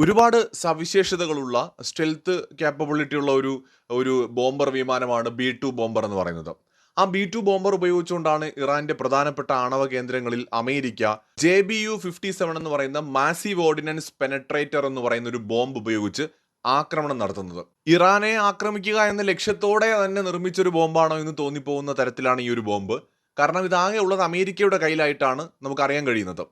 ഒരുപാട് സവിശേഷതകളുള്ള stealth capability ഉള്ള ഒരു ഒരു ബോംബർ വിമാനമാണ് ബി ടു ബോംബർ എന്ന് പറയുന്നത്. ആ ബി ടു ബോംബർ ഉപയോഗിച്ചുകൊണ്ടാണ് ഇറാന്റെ പ്രധാനപ്പെട്ട ആണവ കേന്ദ്രങ്ങളിൽ America J B U fifty seven എന്ന് പറയുന്ന മാസീവ് ഓർഡിനൻസ് പെനട്രേറ്റർ എന്ന് പറയുന്ന ഒരു ബോംബ് ഉപയോഗിച്ച് ആക്രമണം നടത്തുന്നത്. ഇറാനെ ആക്രമിക്കുക എന്ന ലക്ഷ്യത്തോടെ തന്നെ നിർമ്മിച്ചൊരു ബോംബാണോ എന്ന് തോന്നിപ്പോകുന്ന തരത്തിലാണ് ഈ ഒരു ബോംബ്. കാരണം ഇതാകെ ഉള്ളത് അമേരിക്കയുടെ കയ്യിലായിട്ടാണ് നമുക്കറിയാൻ കഴിയുന്നത്.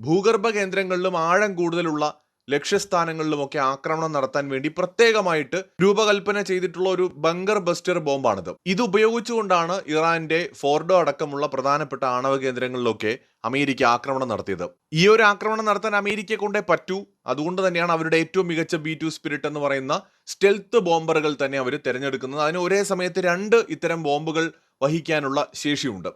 ഭൂഗർഭ കേന്ദ്രങ്ങളിലും ആഴം കൂടുതലുള്ള ലക്ഷ്യസ്ഥാനങ്ങളിലുമൊക്കെ ആക്രമണം നടത്താൻ വേണ്ടി പ്രത്യേകമായിട്ട് രൂപകൽപ്പന ചെയ്തിട്ടുള്ള ഒരു ബങ്കർ ബസ്റ്റർ ബോംബാണിത്. ഇത് ഉപയോഗിച്ചുകൊണ്ടാണ് ഇറാന്റെ ഫോർഡോ അടക്കമുള്ള പ്രധാനപ്പെട്ട ആണവ കേന്ദ്രങ്ങളിലൊക്കെ അമേരിക്ക ആക്രമണം നടത്തിയത്. ഈ ഒരു ആക്രമണം നടത്താൻ അമേരിക്കയെ കൊണ്ടേ പറ്റൂ. അതുകൊണ്ട് തന്നെയാണ് അവരുടെ ഏറ്റവും മികച്ച ബി ടു സ്പിരിറ്റ് എന്ന് പറയുന്ന സ്റ്റെൽത്ത് ബോംബറുകൾ തന്നെ അവർ തിരഞ്ഞെടുക്കുന്നത്. അതിന് ഒരേ സമയത്ത് രണ്ട് ഇത്തരം ബോംബുകൾ വഹിക്കാനുള്ള ശേഷിയുണ്ട്.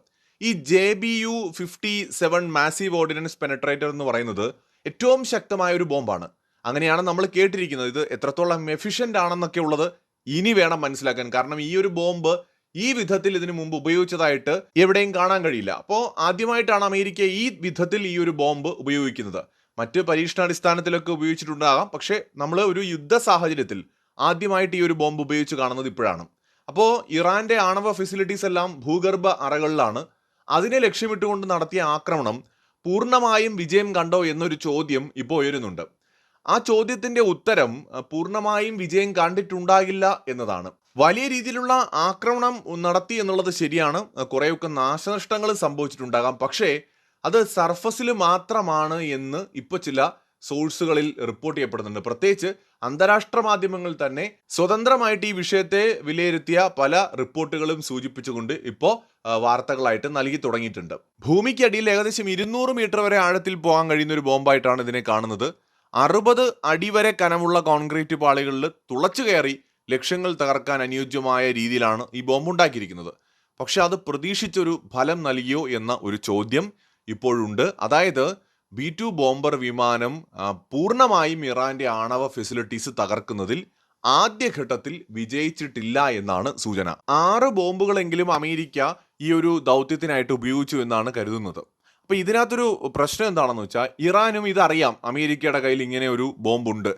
ഈ J B U fifty seven massive ordnance penetrator എന്ന് പറയുന്നത് ഏറ്റവും ശക്തമായ ഒരു ബോംബാണ്. അങ്ങനെയാണ് നമ്മൾ കേട്ടിരിക്കുന്നത്. ഇത് എത്രത്തോളം എഫിഷ്യന്റ് ആണെന്നൊക്കെ ഉള്ളത് ഇനി വേണം മനസ്സിലാക്കാൻ. കാരണം ഈ ഒരു ബോംബ് ഈ വിധത്തിൽ ഇതിനു മുമ്പ് ഉപയോഗിച്ചതായിട്ട് എവിടെയും കാണാൻ കഴിയില്ല. അപ്പോൾ ആദ്യമായിട്ടാണ് അമേരിക്ക ഈ വിധത്തിൽ ഈ ഒരു ബോംബ് ഉപയോഗിക്കുന്നത്. മറ്റ് പരീക്ഷണാടിസ്ഥാനത്തിലൊക്കെ ഉപയോഗിച്ചിട്ടുണ്ടാകാം. പക്ഷേ നമ്മൾ ഒരു യുദ്ധ സാഹചര്യത്തിൽ ആദ്യമായിട്ട് ഈ ഒരു ബോംബ് ഉപയോഗിച്ച് കാണുന്നത് ഇപ്പോഴാണ്. അപ്പോൾ ഇറാന്റെ ആണവ ഫെസിലിറ്റീസ് എല്ലാം ഭൂഗർഭ അറകളിലാണ്. അതിനെ ലക്ഷ്യമിട്ടുകൊണ്ട് നടത്തിയ ആക്രമണം പൂർണമായും വിജയം കണ്ടോ എന്നൊരു ചോദ്യം ഇപ്പോൾ ഉയരുന്നുണ്ട്. ആ ചോദ്യത്തിന്റെ ഉത്തരം പൂർണമായും വിജയം കണ്ടിട്ടുണ്ടാകില്ല എന്നതാണ്. വലിയ രീതിയിലുള്ള ആക്രമണം നടത്തി എന്നുള്ളത് ശരിയാണ്. കുറേയൊക്കെ നാശനഷ്ടങ്ങൾ സംഭവിച്ചിട്ടുണ്ടാകാം. പക്ഷേ അത് സർഫസിൽ മാത്രമാണ് എന്ന് ഇപ്പോൾ ചില സോഴ്സുകളിൽ റിപ്പോർട്ട് ചെയ്യപ്പെടുന്നുണ്ട്. പ്രത്യേകിച്ച് അന്താരാഷ്ട്ര മാധ്യമങ്ങൾ തന്നെ സ്വതന്ത്രമായിട്ട് ഈ വിഷയത്തെ വിലയിരുത്തിയ പല റിപ്പോർട്ടുകളും സൂചിപ്പിച്ചുകൊണ്ട് ഇപ്പോൾ വാർത്തകളായിട്ട് നൽകി തുടങ്ങിയിട്ടുണ്ട്. ഭൂമിക്കടിയിൽ ഏകദേശം ഇരുന്നൂറ് മീറ്റർ വരെ ആഴത്തിൽ പോകാൻ കഴിയുന്ന ഒരു ബോംബായിട്ടാണ് ഇതിനെ കാണുന്നത്. അറുപത് അടി വരെ കനമുള്ള കോൺക്രീറ്റ് പാളികളിൽ തുളച്ചു കയറി ലക്ഷ്യങ്ങൾ തകർക്കാൻ അനുയോജ്യമായ രീതിയിലാണ് ഈ ബോംബ് ഉണ്ടാക്കിയിരിക്കുന്നത് പക്ഷെ അത് പ്രതീക്ഷിച്ചൊരു ഫലം നൽകിയോ എന്ന ഒരു ചോദ്യം ഇപ്പോഴുണ്ട്. അതായത് ബി ടു ബോംബർ വിമാനം പൂർണമായും ഇറാന്റെ ആണവ ഫെസിലിറ്റീസ് തകർക്കുന്നതിൽ ആദ്യഘട്ടത്തിൽ വിജയിച്ചിട്ടില്ല എന്നാണ് സൂചന. ആറ് ബോംബുകളെങ്കിലും അമേരിക്ക ഈ ഒരു ദൗത്യത്തിനായിട്ട് ഉപയോഗിച്ചു എന്നാണ് കരുതുന്നത്. അപ്പോൾ ഇതിനകത്തൊരു പ്രശ്നം എന്താണെന്ന് വെച്ചാൽ ഇറാനും ഇതറിയാം അമേരിക്കയുടെ കയ്യിൽ ഇങ്ങനെ ഒരു ബോംബുണ്ട്.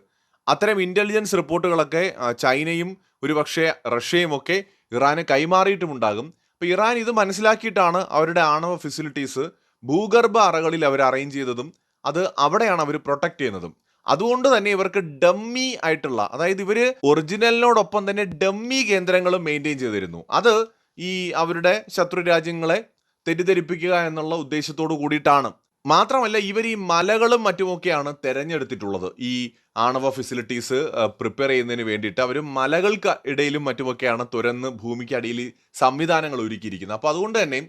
അത്തരം ഇന്റലിജൻസ് റിപ്പോർട്ടുകളൊക്കെ ചൈനയും ഒരുപക്ഷെ റഷ്യയും ഒക്കെ ഇറാന് കൈമാറിയിട്ടുമുണ്ടാകും. അപ്പോൾ ഇറാൻ ഇത് മനസ്സിലാക്കിയിട്ടാണ് അവരുടെ ആണവ ഫെസിലിറ്റീസ് ഭൂഗർഭ അറകളിൽ അവർ അറേഞ്ച് ചെയ്തതും അത് അവിടെയാണ് അവർ പ്രൊട്ടക്ട് ചെയ്യുന്നതും. അതുകൊണ്ട് തന്നെ ഇവർക്ക് ഡമ്മി ആയിട്ടുള്ള അതായത് ഇവർ ഒറിജിനലിനോടൊപ്പം തന്നെ ഡമ്മി കേന്ദ്രങ്ങളും മെയിന്റെയിൻ ചെയ്തിരുന്നു. അത് ഈ അവരുടെ ശത്രു രാജ്യങ്ങളെ തെറ്റിദ്ധരിപ്പിക്കുക എന്നുള്ള ഉദ്ദേശത്തോടു കൂടിയിട്ടാണ്. മാത്രമല്ല ഇവർ ഈ മലകളും മറ്റുമൊക്കെയാണ് തിരഞ്ഞെടുത്തിട്ടുള്ളത്. ഈ ആണവ ഫെസിലിറ്റീസ് പ്രിപ്പയർ ചെയ്യുന്നതിന് വേണ്ടിയിട്ട് അവർ മലകൾക്ക് ഇടയിലും മറ്റുമൊക്കെയാണ് തുരന്ന് ഭൂമിക്കടിയിൽ സംവിധാനങ്ങൾ ഒരുക്കിയിരിക്കുന്നത്. അപ്പോൾ അതുകൊണ്ട് തന്നെ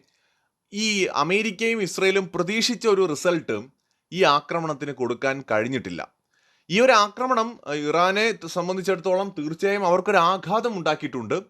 ഈ അമേരിക്കയും ഇസ്രയേലും പ്രതീക്ഷിച്ച ഒരു റിസൾട്ട് ഈ ആക്രമണത്തിന് കൊടുക്കാൻ കഴിഞ്ഞിട്ടില്ല. ഈ ഒരു ആക്രമണം ഇറാനെ സംബന്ധിച്ചിടത്തോളം തീർച്ചയായും അവർക്കൊരു ആഘാതം ഉണ്ടാക്കിയിട്ടുണ്ട്.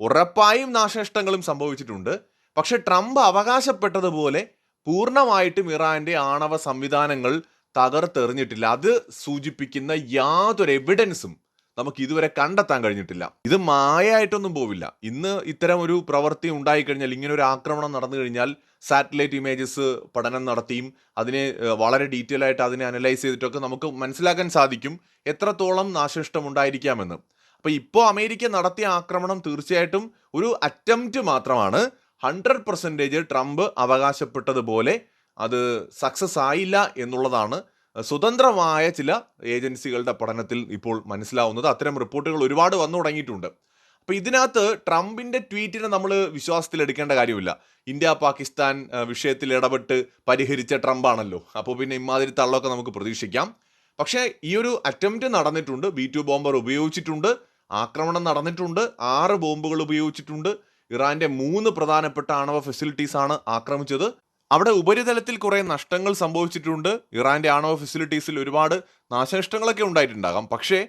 ഉറപ്പായും നാശനഷ്ടങ്ങളും സംഭവിച്ചിട്ടുണ്ട്. പക്ഷേ ട്രംപ് അവകാശപ്പെട്ടതുപോലെ പൂർണമായിട്ടും ഇറാന്റെ ആണവ സംവിധാനങ്ങൾ തകർത്തെറിഞ്ഞിട്ടില്ല. അത് സൂചിപ്പിക്കുന്ന യാതൊരു എവിഡൻസും നമുക്ക് ഇതുവരെ കണ്ടെത്താൻ കഴിഞ്ഞിട്ടില്ല. ഇത് മായായിട്ടൊന്നും പോവില്ല. ഇന്ന് ഇത്തരം ഒരു പ്രവൃത്തി ഉണ്ടായിക്കഴിഞ്ഞാൽ ഇങ്ങനെ ഒരു ആക്രമണം നടന്നു കഴിഞ്ഞാൽ സാറ്റലൈറ്റ് ഇമേജസ് പഠനം നടത്തിയും അതിനെ വളരെ ഡീറ്റെയിൽ ആയിട്ട് അതിനെ അനലൈസ് ചെയ്തിട്ടൊക്കെ നമുക്ക് മനസ്സിലാക്കാൻ സാധിക്കും എത്രത്തോളം നാശനഷ്ടം ഉണ്ടായിരിക്കാമെന്ന്. അപ്പൊ ഇപ്പോൾ അമേരിക്ക നടത്തിയ ആക്രമണം തീർച്ചയായിട്ടും ഒരു അറ്റംപ്റ്റ് മാത്രമാണ്. ഹൺഡ്രഡ് പെർസെന്റേജ് ട്രംപ് അവകാശപ്പെട്ടതുപോലെ അത് സക്സസ് ആയില്ല എന്നുള്ളതാണ് സ്വതന്ത്രമായ ചില ഏജൻസികളുടെ പഠനത്തിൽ ഇപ്പോൾ മനസ്സിലാവുന്നത് അത്തരം റിപ്പോർട്ടുകൾ ഒരുപാട് വന്നു തുടങ്ങിയിട്ടുണ്ട്. അപ്പോൾ ഇതിനകത്ത് ട്രംപിന്റെ ട്വീറ്റിനെ നമ്മൾ വിശ്വാസത്തിൽ എടുക്കേണ്ട കാര്യമില്ല. ഇന്ത്യ പാകിസ്ഥാൻ വിഷയത്തിൽ ഇടപെട്ട് പരിഹരിച്ച ട്രംപാണല്ലോ. അപ്പോൾ പിന്നെ ഇമാതിരി തള്ളൊക്കെ നമുക്ക് പ്രതീക്ഷിക്കാം. പക്ഷേ ഈ ഒരു അറ്റംപ്റ്റ് നടന്നിട്ടുണ്ട്. ബി ടു ബോംബർ ഉപയോഗിച്ചിട്ടുണ്ട്. ആക്രമണം നടന്നിട്ടുണ്ട്. ആറ് ബോംബുകൾ ഉപയോഗിച്ചിട്ടുണ്ട്. ഇറാന്റെ മൂന്ന് പ്രധാനപ്പെട്ട ആണവ ഫെസിലിറ്റീസ് ആണ് ആക്രമിച്ചത്. അവിടെ ഉപരിതലത്തിൽ കുറെ നഷ്ടങ്ങൾ സംഭവിച്ചിട്ടുണ്ട്. ഇറാന്റെ ആണവ ഫെസിലിറ്റീസിൽ ഒരുപാട് നാശനഷ്ടങ്ങളൊക്കെ ഉണ്ടായിട്ടുണ്ടാകാം. പക്ഷേ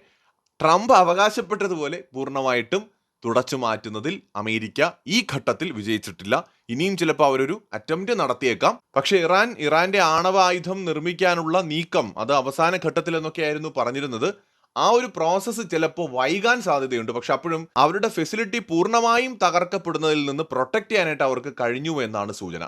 ട്രംപ് അവകാശപ്പെട്ടതുപോലെ പൂർണമായിട്ടും തുടച്ചു മാറ്റുന്നതിൽ അമേരിക്ക ഈ ഘട്ടത്തിൽ വിജയിച്ചിട്ടില്ല. ഇനിയും ചിലപ്പോൾ അവരൊരു അറ്റംപ്റ്റ് നടത്തിയേക്കാം. പക്ഷേ ഇറാൻ ഇറാന്റെ ആണവ ആയുധം നിർമ്മിക്കാനുള്ള നീക്കം അത് അവസാന ഘട്ടത്തിൽ എന്നൊക്കെയായിരുന്നു പറഞ്ഞിരുന്നത്. ആ ഒരു പ്രോസസ്സ് ചിലപ്പോൾ വൈകാൻ സാധ്യതയുണ്ട്. പക്ഷെ അപ്പോഴും അവരുടെ ഫെസിലിറ്റി പൂർണമായും തകർക്കപ്പെടുന്നതിൽ നിന്ന് പ്രൊട്ടക്ട് ചെയ്യാനായിട്ട് അവർക്ക് കഴിഞ്ഞു എന്നാണ് സൂചന.